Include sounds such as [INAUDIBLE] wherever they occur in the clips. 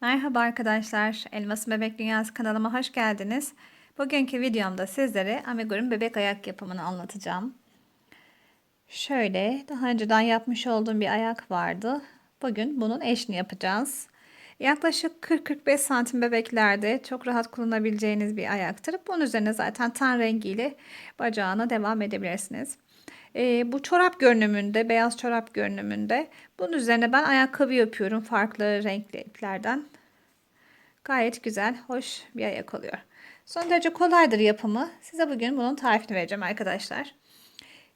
Merhaba arkadaşlar, Elmas Bebek Dünyası kanalıma hoş geldiniz. Bugünkü videomda sizlere amigurumi bebek ayak yapımını anlatacağım. Şöyle, daha önceden yapmış olduğum bir ayak vardı. Bugün bunun eşini yapacağız. Yaklaşık 40-45 santim bebeklerde çok rahat kullanabileceğiniz bir ayaktır. Bunun üzerine zaten ten rengiyle bacağına devam edebilirsiniz. Ee, bu çorap görünümünde, beyaz çorap görünümünde. Bunun üzerine ben ayakkabı yapıyorum farklı renkli iplerden. Gayet güzel, hoş bir ayak oluyor. Son derece kolaydır yapımı. Size bugün bunun tarifini vereceğim arkadaşlar.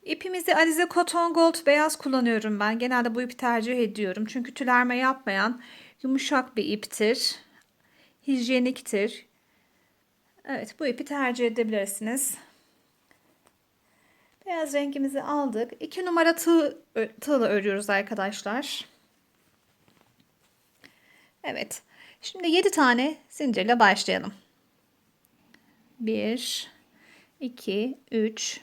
İpimizi Alize Cotton Gold beyaz kullanıyorum ben. Genelde bu ipi tercih ediyorum. Çünkü tülerme yapmayan yumuşak bir iptir. Hijyeniktir. Evet bu ipi tercih edebilirsiniz. Beyaz rengimizi aldık. 2 numara tığ, tığla örüyoruz arkadaşlar. Evet. Şimdi 7 tane zincirle başlayalım. 1 2 3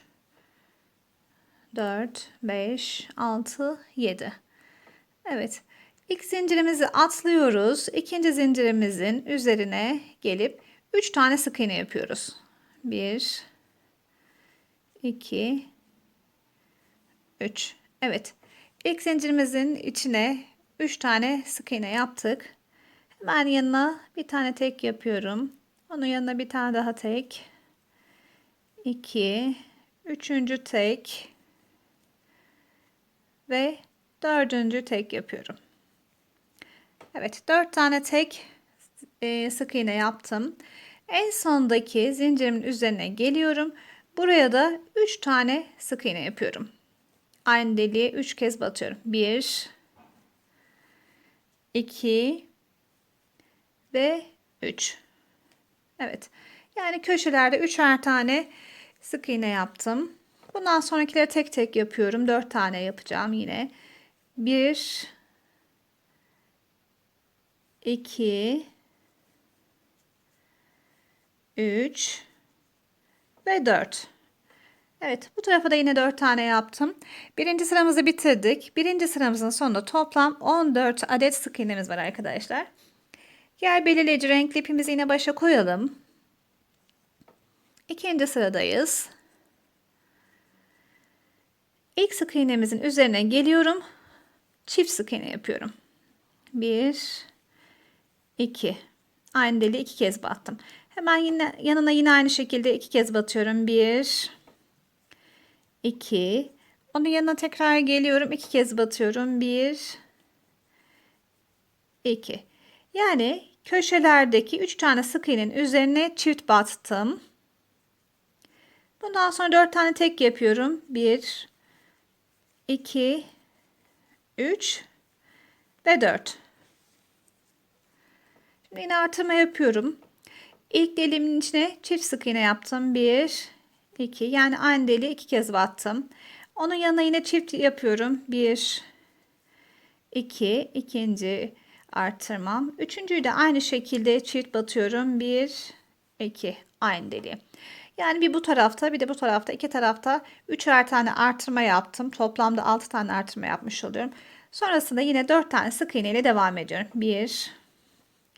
4 5 6 7 Evet. İlk zincirimizi atlıyoruz. İkinci zincirimizin üzerine gelip 3 tane sık iğne yapıyoruz. 1 2 3 Evet. İlk zincirimizin içine 3 tane sık iğne yaptık. Hemen yanına bir tane tek yapıyorum. Onun yanına bir tane daha tek. 2 üçüncü tek ve dördüncü tek yapıyorum. Evet, dört tane tek e, sık iğne yaptım. En sondaki zincirimin üzerine geliyorum. Buraya da 3 tane sık iğne yapıyorum. Aynı deliğe 3 kez batıyorum. 1 2 ve 3. Evet. Yani köşelerde 3'er tane sık iğne yaptım. Bundan sonrakileri tek tek yapıyorum. 4 tane yapacağım yine. 1 2 3 ve 4. Evet bu tarafa da yine 4 tane yaptım. Birinci sıramızı bitirdik. Birinci sıramızın sonunda toplam 14 adet sık iğnemiz var arkadaşlar. Yer belirleyici renkli ipimizi yine başa koyalım. İkinci sıradayız. İlk sık iğnemizin üzerine geliyorum. Çift sık iğne yapıyorum. 1 2 Aynı deliği iki kez battım. Hemen yine yanına yine aynı şekilde iki kez batıyorum. 1 2 Onun yanına tekrar geliyorum. iki kez batıyorum. 1 2 Yani köşelerdeki 3 tane sık iğnenin üzerine çift battım. Bundan sonra 4 tane tek yapıyorum. 1 2 3 ve 4. Şimdi yine artırma yapıyorum. İlk deliğimin içine çift sık iğne yaptım. 1 2 yani aynı deliği iki kez battım. Onun yanına yine çift yapıyorum. 1 2 ikinci artırmam. Üçüncüyü de aynı şekilde çift batıyorum. 1 2 aynı deliği. Yani bir bu tarafta bir de bu tarafta iki tarafta üçer tane artırma yaptım. Toplamda 6 tane artırma yapmış oluyorum. Sonrasında yine 4 tane sık iğne ile devam ediyorum. 1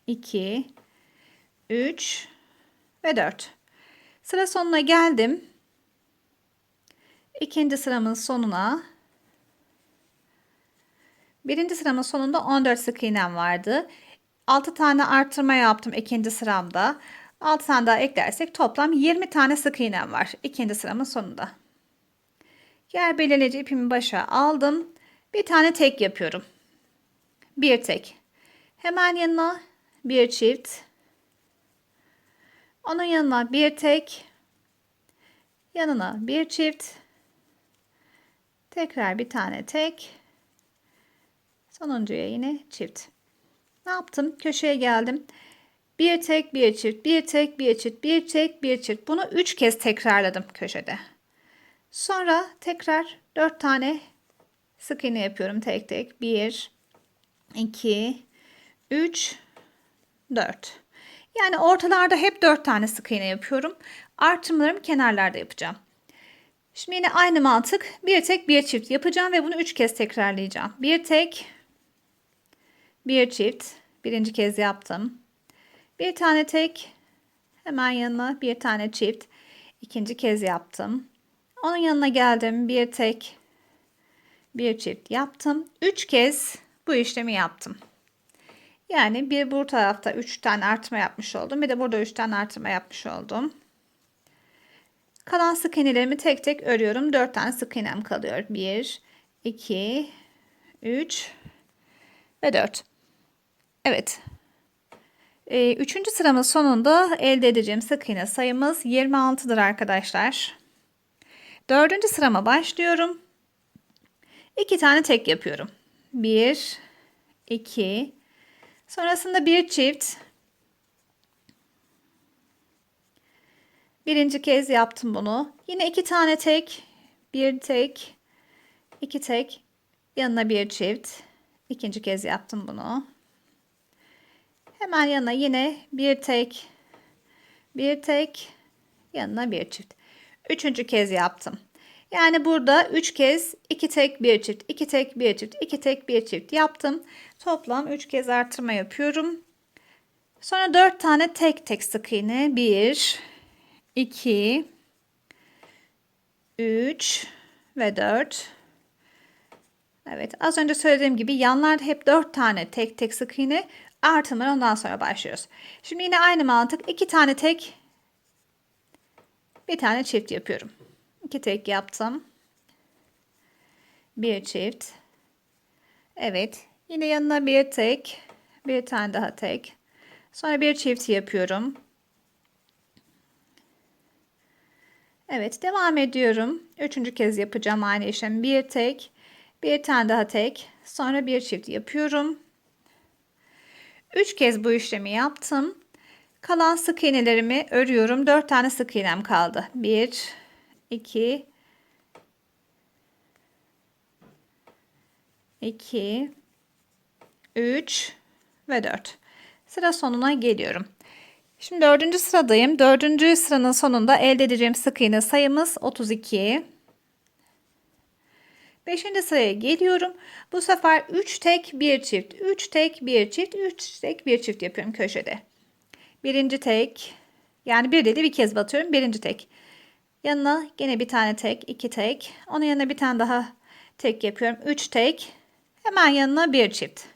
2 3 ve 4. Sıra sonuna geldim. İkinci sıramın sonuna birinci sıramın sonunda 14 sık iğnem vardı. 6 tane artırma yaptım ikinci sıramda. 6 tane daha eklersek toplam 20 tane sık iğnem var ikinci sıramın sonunda. Yer belirleyici ipimi başa aldım. Bir tane tek yapıyorum. Bir tek. Hemen yanına bir çift. Onun yanına bir tek. Yanına bir çift. Tekrar bir tane tek. Sonuncuya yine çift. Ne yaptım? Köşeye geldim. Bir tek, bir çift, bir tek, bir çift, bir tek, bir çift. Bunu üç kez tekrarladım köşede. Sonra tekrar dört tane sık iğne yapıyorum tek tek. Bir, iki, üç, dört. Yani ortalarda hep dört tane sık iğne yapıyorum. Artımlarımı kenarlarda yapacağım. Şimdi yine aynı mantık bir tek bir çift yapacağım ve bunu üç kez tekrarlayacağım. Bir tek bir çift Birinci kez yaptım. Bir tane tek hemen yanına bir tane çift. İkinci kez yaptım. Onun yanına geldim. Bir tek bir çift yaptım. Üç kez bu işlemi yaptım. Yani bir bu tarafta 3 tane artma yapmış oldum. Bir de burada 3 tane artırma yapmış oldum. Kalan sık iğnelerimi tek tek örüyorum. 4 tane sık iğnem kalıyor. 1, 2, 3 ve 4. Evet. Ee, üçüncü sıramın sonunda elde edeceğim sık iğne sayımız 26'dır arkadaşlar. Dördüncü sırama başlıyorum. 2 tane tek yapıyorum. 1, 2, sonrasında bir çift. Birinci kez yaptım bunu. Yine iki tane tek, bir tek, iki tek, yanına bir çift. İkinci kez yaptım bunu. Hemen yanına yine bir tek, bir tek, yanına bir çift. Üçüncü kez yaptım. Yani burada üç kez iki tek bir çift, iki tek bir çift, iki tek bir çift yaptım. Toplam üç kez artırma yapıyorum. Sonra dört tane tek tek sık iğne. Bir, 2 3 ve 4 Evet az önce söylediğim gibi yanlarda hep 4 tane tek tek sık iğne artımlar ondan sonra başlıyoruz. Şimdi yine aynı mantık 2 tane tek bir tane çift yapıyorum. 2 tek yaptım. Bir çift. Evet yine yanına bir tek bir tane daha tek. Sonra bir çift yapıyorum. Evet devam ediyorum. Üçüncü kez yapacağım aynı işlem. Bir tek, bir tane daha tek, sonra bir çift yapıyorum. Üç kez bu işlemi yaptım. Kalan sık iğnelerimi örüyorum. Dört tane sık iğnem kaldı. Bir, iki, iki, üç ve dört. Sıra sonuna geliyorum. Şimdi dördüncü sıradayım. Dördüncü sıranın sonunda elde edeceğim sık iğne sayımız 32. Beşinci sıraya geliyorum. Bu sefer 3 tek bir çift, 3 tek bir çift, 3 tek bir çift yapıyorum köşede. Birinci tek, yani bir dedi bir kez batıyorum. Birinci tek. Yanına yine bir tane tek, iki tek. Onun yanına bir tane daha tek yapıyorum. 3 tek. Hemen yanına bir çift.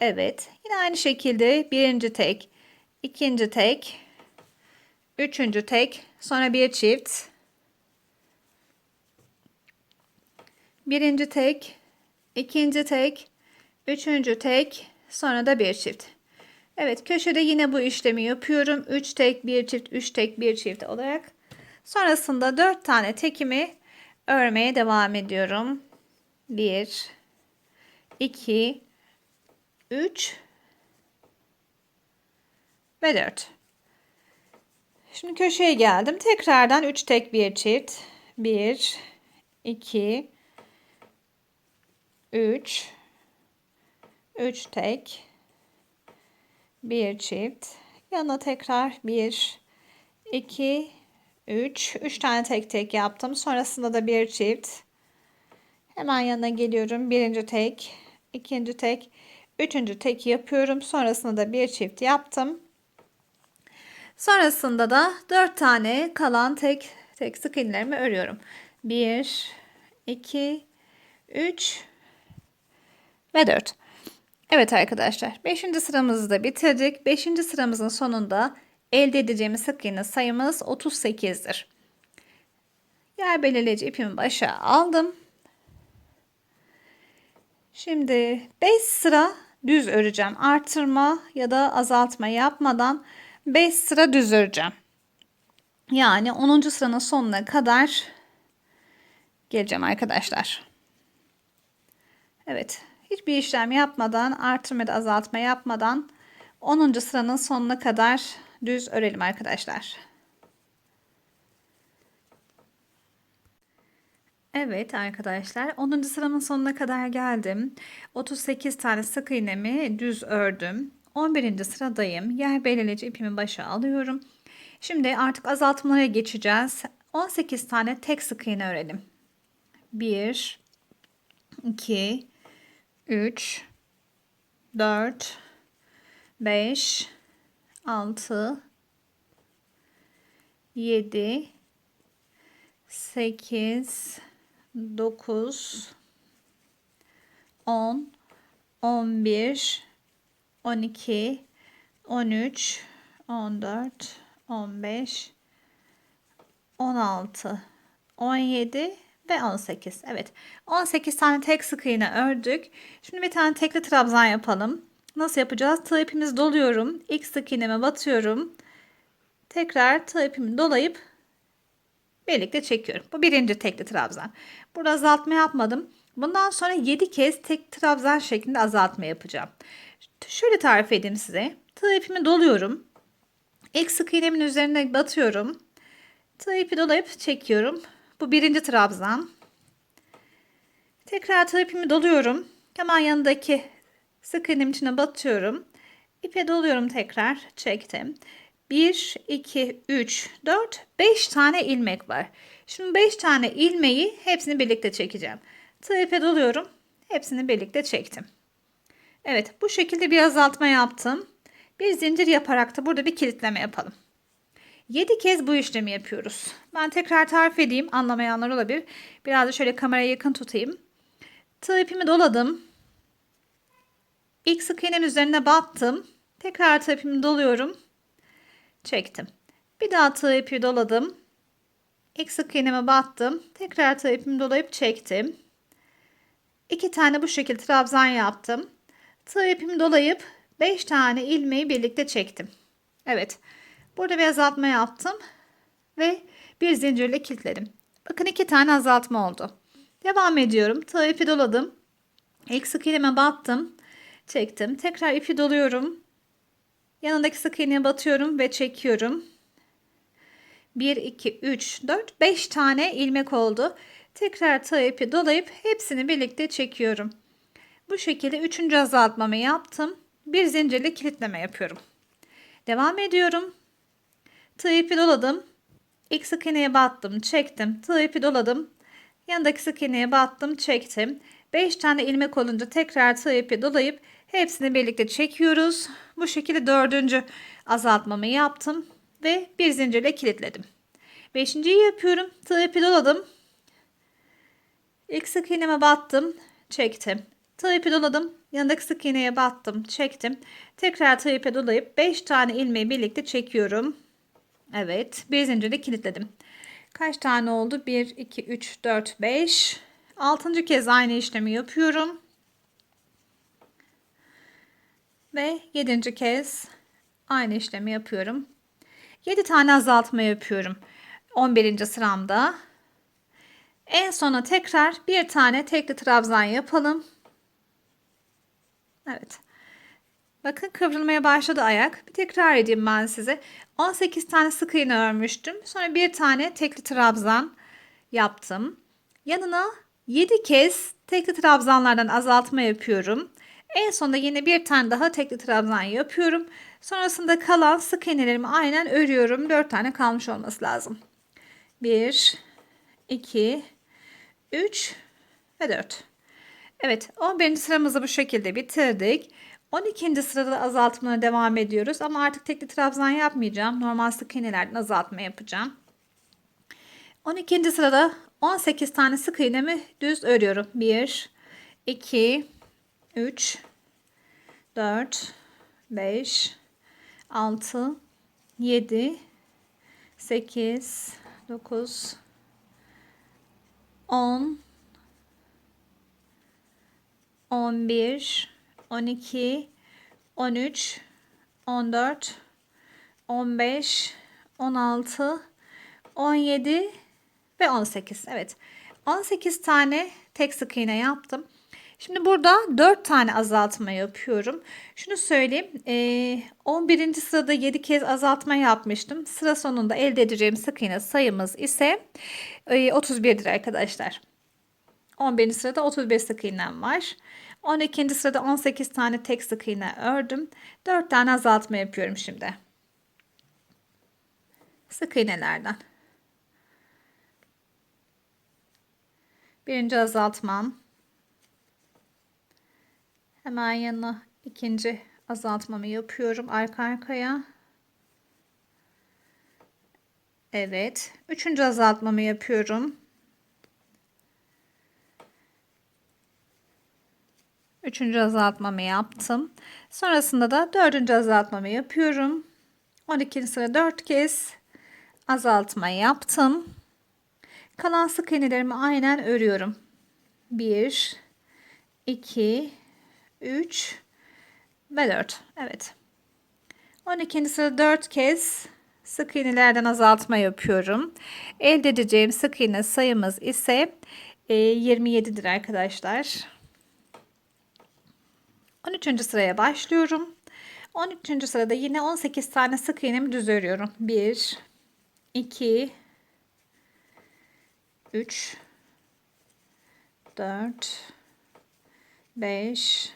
Evet. Yine aynı şekilde birinci tek, ikinci tek, üçüncü tek, sonra bir çift. Birinci tek, ikinci tek, üçüncü tek, sonra da bir çift. Evet köşede yine bu işlemi yapıyorum. 3 tek, bir çift, 3 tek, bir çift olarak. Sonrasında 4 tane tekimi örmeye devam ediyorum. 1 2 3 ve 4. Şimdi köşeye geldim. Tekrardan 3 tek bir çift. 1 2 3 3 tek bir çift. Yana tekrar 1 2 3 3 tane tek tek yaptım. Sonrasında da bir çift. Hemen yanına geliyorum. Birinci tek, ikinci tek, Üçüncü tek yapıyorum. Sonrasında da bir çift yaptım. Sonrasında da dört tane kalan tek tek sık iğnelerimi örüyorum. Bir, iki, üç ve dört. Evet arkadaşlar 5. sıramızı da bitirdik. 5. sıramızın sonunda elde edeceğimiz sık iğne sayımız 38'dir. Yer belirleyici ipimi başa aldım. Şimdi 5 sıra düz öreceğim. Artırma ya da azaltma yapmadan 5 sıra düz öreceğim. Yani 10. sıranın sonuna kadar geleceğim arkadaşlar. Evet. Hiçbir işlem yapmadan artırma ya da azaltma yapmadan 10. sıranın sonuna kadar düz örelim arkadaşlar. Evet arkadaşlar 10. sıramın sonuna kadar geldim. 38 tane sık iğnemi düz ördüm. 11. sıradayım. Yer belirleyici ipimi başa alıyorum. Şimdi artık azaltmalara geçeceğiz. 18 tane tek sık iğne örelim. 1 2 3 4 5 6 7 8 9 10 11 12 13 14 15 16 17 ve 18. Evet. 18 tane tek sık iğne ördük. Şimdi bir tane tekli trabzan yapalım. Nasıl yapacağız? Tığ ipimizi doluyorum. İlk sık iğneme batıyorum. Tekrar tığ ipimi dolayıp birlikte çekiyorum. Bu birinci tekli trabzan. Burada azaltma yapmadım. Bundan sonra 7 kez tek trabzan şeklinde azaltma yapacağım. Şöyle tarif edeyim size. Tığ ipimi doluyorum. İlk sık iğnemin üzerine batıyorum. Tığ ipi dolayıp çekiyorum. Bu birinci trabzan. Tekrar tığ ipimi doluyorum. Hemen yanındaki sık iğnemin içine batıyorum. İpe doluyorum tekrar. Çektim. 1, 2, 3, 4, 5 tane ilmek var. Şimdi 5 tane ilmeği hepsini birlikte çekeceğim. Tığ doluyorum. Hepsini birlikte çektim. Evet bu şekilde bir azaltma yaptım. Bir zincir yaparak da burada bir kilitleme yapalım. 7 kez bu işlemi yapıyoruz. Ben tekrar tarif edeyim. Anlamayanlar olabilir. Biraz da şöyle kameraya yakın tutayım. Tığ ipimi doladım. İlk sık iğnemin üzerine battım. Tekrar tığ ipimi doluyorum. Çektim. Bir daha tığ ipi doladım. İlk sık iğneme battım. Tekrar tığ ipimi dolayıp çektim. İki tane bu şekilde trabzan yaptım. Tığ ipimi dolayıp 5 tane ilmeği birlikte çektim. Evet. Burada bir azaltma yaptım ve bir zincirle kilitledim. Bakın iki tane azaltma oldu. Devam ediyorum. Tığ ipi doladım. İlk sık iğneme battım. Çektim. Tekrar ipi doluyorum. Yanındaki sık iğneye batıyorum ve çekiyorum. 1, 2, 3, 4, 5 tane ilmek oldu. Tekrar tığ ipi dolayıp hepsini birlikte çekiyorum. Bu şekilde üçüncü azaltmamı yaptım. Bir zincirli kilitleme yapıyorum. Devam ediyorum. Tığ ipi doladım. İlk sık iğneye battım, çektim. Tığ ipi doladım. Yanındaki sık iğneye battım, çektim. 5 tane ilmek olunca tekrar tığ ipi dolayıp hepsini birlikte çekiyoruz. Bu şekilde dördüncü azaltmamı yaptım ve bir zincirle kilitledim. Beşinciyi yapıyorum. Tığ ipi doladım. İlk sık iğneme battım, çektim. Tığ ipi doladım. Yanındaki sık iğneye battım, çektim. Tekrar tığ ipi dolayıp 5 tane ilmeği birlikte çekiyorum. Evet, bir zincirle kilitledim. Kaç tane oldu? 1 2 3 4 5. 6. kez aynı işlemi yapıyorum. Ve 7. kez aynı işlemi yapıyorum. 7 tane azaltma yapıyorum. 11. sıramda. En sona tekrar bir tane tekli trabzan yapalım. Evet. Bakın kıvrılmaya başladı ayak. Bir tekrar edeyim ben size. 18 tane sık iğne örmüştüm. Sonra bir tane tekli trabzan yaptım. Yanına 7 kez tekli trabzanlardan azaltma yapıyorum. En sonunda yine bir tane daha tekli trabzan yapıyorum. Sonrasında kalan sık iğnelerimi aynen örüyorum. 4 tane kalmış olması lazım. 1 2 3 ve 4. Evet 11. sıramızı bu şekilde bitirdik. 12. sırada azaltmaya devam ediyoruz. Ama artık tekli trabzan yapmayacağım. Normal sık iğnelerden azaltma yapacağım. 12. sırada 18 tane sık iğnemi düz örüyorum. 1, 2, 3, 4, 5, 6, 7, 8, 9, 10, 11, 12, 13, 14, 15, 16, 17 ve 18. Evet. 18 tane tek sık iğne yaptım. Şimdi burada 4 tane azaltma yapıyorum. Şunu söyleyeyim. 11. sırada 7 kez azaltma yapmıştım. Sıra sonunda elde edeceğim sık iğne sayımız ise 31'dir arkadaşlar. 11. sırada 35 sık iğnem var. 12. sırada 18 tane tek sık iğne ördüm. 4 tane azaltma yapıyorum şimdi. Sık iğnelerden. Birinci azaltmam. Hemen yanına İkinci azaltmamı yapıyorum arka arkaya. Evet. Üçüncü azaltmamı yapıyorum. Üçüncü azaltmamı yaptım. Sonrasında da dördüncü azaltmamı yapıyorum. 12. sıra 4 kez azaltma yaptım. Kalan sık iğnelerimi aynen örüyorum. 1 2 3 ve 4. Evet. 12. sıra 4 kez sık iğnelerden azaltma yapıyorum. Elde edeceğim sık iğne sayımız ise 27'dir e, arkadaşlar. 13. sıraya başlıyorum. 13. sırada yine 18 tane sık iğnemi düz örüyorum. 1 2 3 4 5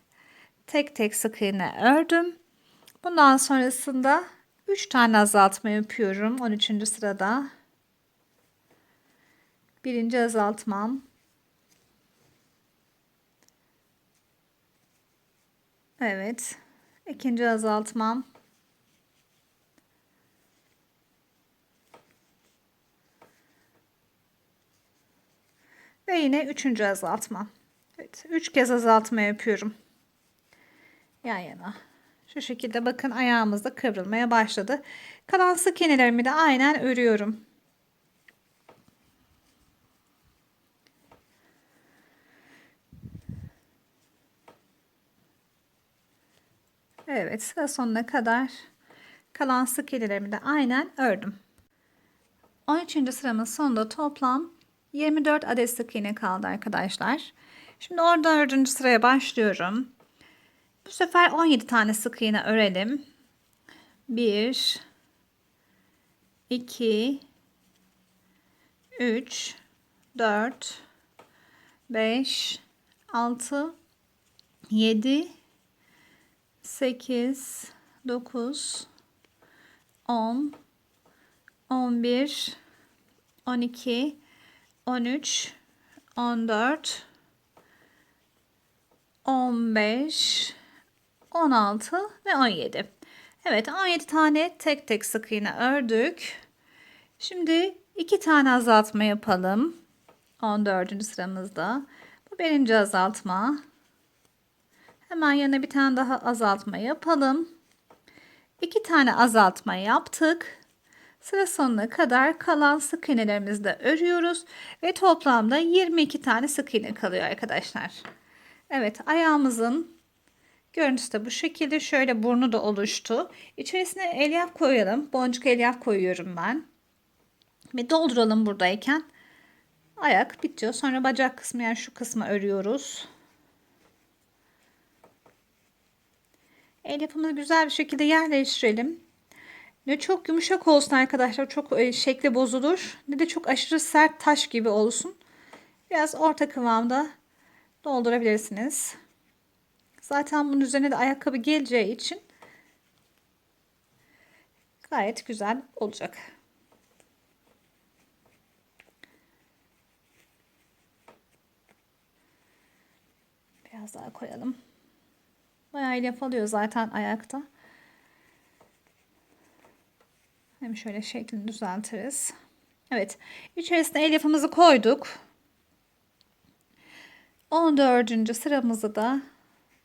tek tek sık iğne ördüm bundan sonrasında 3 tane azaltma yapıyorum 13. sırada birinci azaltmam Evet. ikinci azaltmam. Ve yine üçüncü azaltma. Evet, üç kez azaltma yapıyorum. Yan yana. Şu şekilde bakın ayağımız da kıvrılmaya başladı. Kalan sık iğnelerimi de aynen örüyorum. Evet sıra sonuna kadar kalan sık iğnelerimi de aynen ördüm. 13. sıramın sonunda toplam 24 adet sık iğne kaldı arkadaşlar. Şimdi orada 4. sıraya başlıyorum. Bu sefer 17 tane sık iğne örelim. 1 2 3 4 5 6 7 8 9 10 11 12 13 14 15 16 ve 17 Evet 17 tane tek tek sık iğne ördük şimdi iki tane azaltma yapalım 14. sıramızda bu birinci azaltma Hemen yanına bir tane daha azaltma yapalım. İki tane azaltma yaptık. Sıra sonuna kadar kalan sık iğnelerimizi de örüyoruz. Ve toplamda 22 tane sık iğne kalıyor arkadaşlar. Evet ayağımızın görüntüsü de bu şekilde. Şöyle burnu da oluştu. İçerisine elyaf koyalım. Boncuk elyaf koyuyorum ben. Ve dolduralım buradayken. Ayak bitiyor. Sonra bacak kısmı yani şu kısmı örüyoruz. El yapımını güzel bir şekilde yerleştirelim. Ne çok yumuşak olsun arkadaşlar. Çok e, şekli bozulur. Ne de çok aşırı sert taş gibi olsun. Biraz orta kıvamda doldurabilirsiniz. Zaten bunun üzerine de ayakkabı geleceği için gayet güzel olacak. Biraz daha koyalım. Bayağı elyaf alıyor zaten ayakta. Hem şöyle şeklini düzeltiriz. Evet. İçerisine elyafımızı koyduk. 14. sıramızı da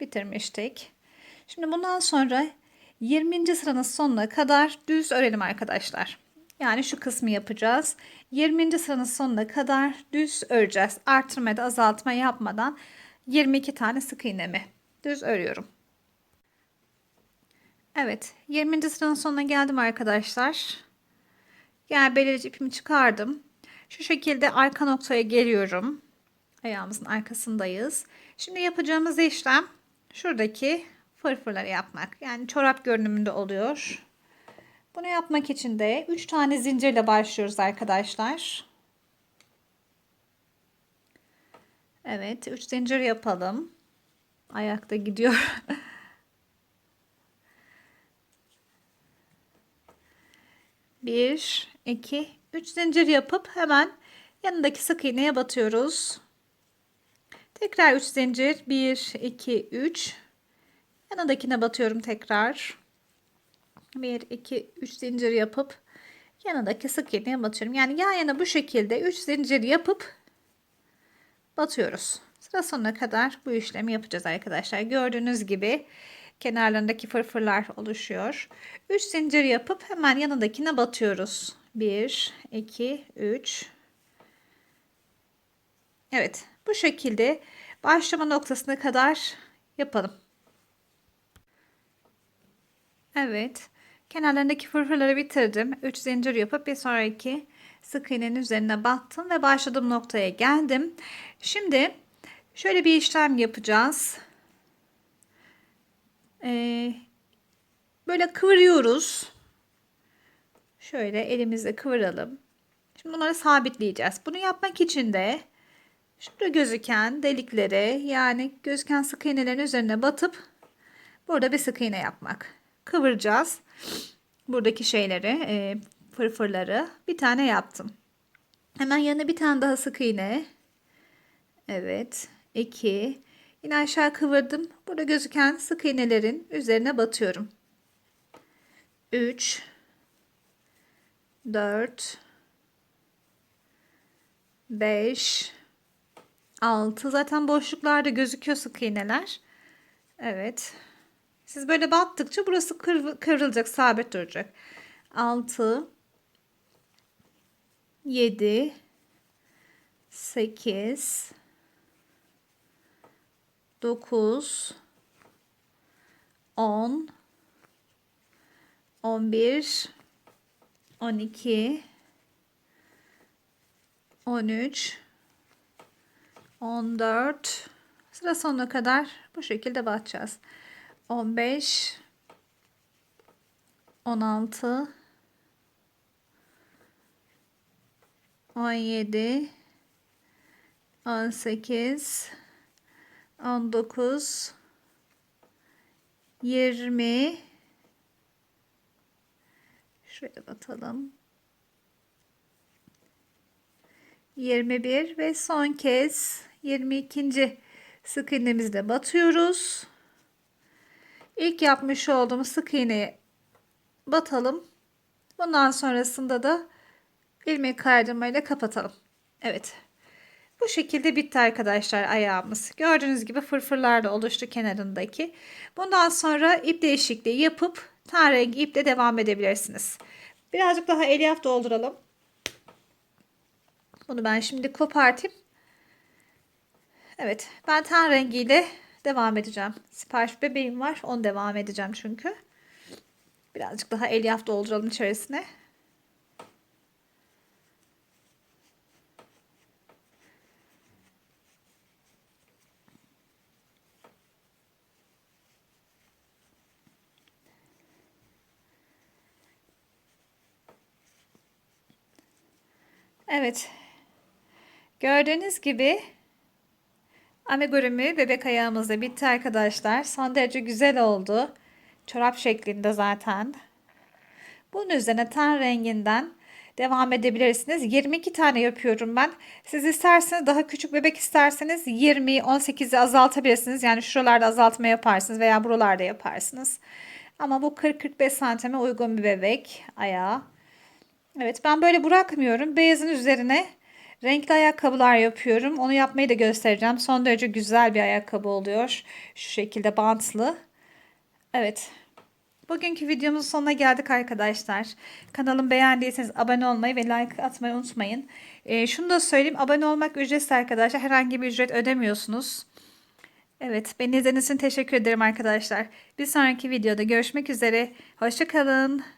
bitirmiştik. Şimdi bundan sonra 20. sıranın sonuna kadar düz örelim arkadaşlar. Yani şu kısmı yapacağız. 20. sıranın sonuna kadar düz öreceğiz. Artırma da azaltma yapmadan 22 tane sık iğnemi düz örüyorum. Evet 20. sıranın sonuna geldim arkadaşlar. Yani belirleyici ipimi çıkardım. Şu şekilde arka noktaya geliyorum. Ayağımızın arkasındayız. Şimdi yapacağımız işlem şuradaki fırfırları yapmak. Yani çorap görünümünde oluyor. Bunu yapmak için de 3 tane zincirle başlıyoruz arkadaşlar. Evet 3 zincir yapalım. Ayakta gidiyor. [LAUGHS] Bir, iki, üç zincir yapıp hemen yanındaki sık iğneye batıyoruz. Tekrar 3 zincir. 1, 2, 3. Yanındakine batıyorum tekrar. 1, 2, 3 zincir yapıp yanındaki sık iğneye batıyorum. Yani yan yana bu şekilde 3 zincir yapıp batıyoruz. Sıra sonuna kadar bu işlemi yapacağız arkadaşlar. Gördüğünüz gibi kenarlarındaki fırfırlar oluşuyor. 3 zincir yapıp hemen yanındakine batıyoruz. 1, 2, 3. Evet bu şekilde başlama noktasına kadar yapalım. Evet. Kenarlarındaki fırfırları bitirdim. 3 zincir yapıp bir sonraki sık iğnenin üzerine battım ve başladığım noktaya geldim. Şimdi şöyle bir işlem yapacağız. Ee, böyle kıvırıyoruz. Şöyle elimizle kıvıralım. Şimdi bunları sabitleyeceğiz. Bunu yapmak için de Şurada gözüken deliklere yani gözüken sık iğnelerin üzerine batıp burada bir sık iğne yapmak. Kıvıracağız. Buradaki şeyleri, e, fırfırları bir tane yaptım. Hemen yanına bir tane daha sık iğne. Evet. 2. Yine aşağı kıvırdım. Burada gözüken sık iğnelerin üzerine batıyorum. 3 4 5 6 zaten boşluklarda gözüküyor sık iğneler. Evet. Siz böyle battıkça burası kıvrı, kıvrılacak, sabit duracak. 6 7 8 9 10 11 12 13 14 sıra sonuna kadar bu şekilde batacağız. 15 16 17 18 19 20 şuraya batalım 21 ve son kez 22. sık iğnemizle batıyoruz. İlk yapmış olduğumuz sık iğneye batalım. Bundan sonrasında da ilmek kaydırmayla kapatalım. Evet. Bu şekilde bitti arkadaşlar ayağımız. Gördüğünüz gibi fırfırlar da oluştu kenarındaki. Bundan sonra ip değişikliği yapıp ten rengi iple devam edebilirsiniz. Birazcık daha elyaf dolduralım. Bunu ben şimdi kopartayım. Evet ben ten rengiyle devam edeceğim. Sipariş bebeğim var. Onu devam edeceğim çünkü. Birazcık daha elyaf dolduralım içerisine. Evet. Gördüğünüz gibi amigurumi bebek ayağımızda bitti arkadaşlar. Son derece güzel oldu. Çorap şeklinde zaten. Bunun üzerine ten renginden devam edebilirsiniz. 22 tane yapıyorum ben. Siz isterseniz daha küçük bebek isterseniz 20 18'i azaltabilirsiniz. Yani şuralarda azaltma yaparsınız veya buralarda yaparsınız. Ama bu 40-45 santime uygun bir bebek ayağı. Evet ben böyle bırakmıyorum. Beyazın üzerine renkli ayakkabılar yapıyorum. Onu yapmayı da göstereceğim. Son derece güzel bir ayakkabı oluyor. Şu şekilde bantlı. Evet. Bugünkü videomuzun sonuna geldik arkadaşlar. Kanalımı beğendiyseniz abone olmayı ve like atmayı unutmayın. Ee, şunu da söyleyeyim. Abone olmak ücretsiz arkadaşlar. Herhangi bir ücret ödemiyorsunuz. Evet. Beni izlediğiniz için teşekkür ederim arkadaşlar. Bir sonraki videoda görüşmek üzere. Hoşçakalın.